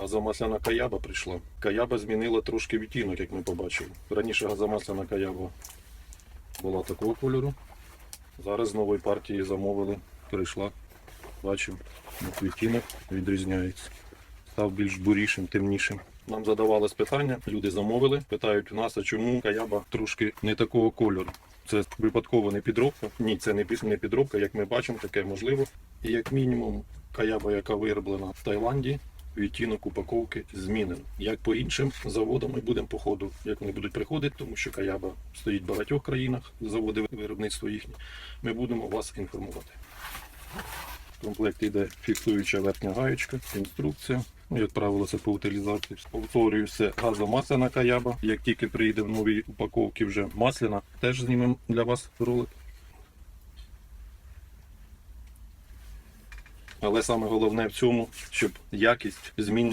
Газомасляна каяба прийшла. Каяба змінила трошки відтінок, як ми побачили. Раніше газомасляна каяба була такого кольору. Зараз з нової партії замовили, прийшла. Бачимо, відтінок відрізняється. Став більш бурішим, темнішим. Нам задавалось питання, люди замовили, питають у нас, а чому каяба трошки не такого кольору. Це випадково не підробка. Ні, це не під- не підробка, як ми бачимо, таке можливо. І як мінімум, каяба, яка вироблена в Таїланді, відтінок упаковки змінено. Як по іншим заводам ми будемо по ходу, як вони будуть приходити, тому що каяба стоїть в багатьох країнах, заводи виробництва їхні. Ми будемо вас інформувати. В комплекті йде фіксуюча верхня гаєчка, інструкція. Ну, правило, це по утилізації. Повторюю, це газомасляна каяба. Як тільки прийде в новій упаковці вже масляна, теж знімемо для вас ролик. Але саме головне в цьому, щоб якість змінювалася.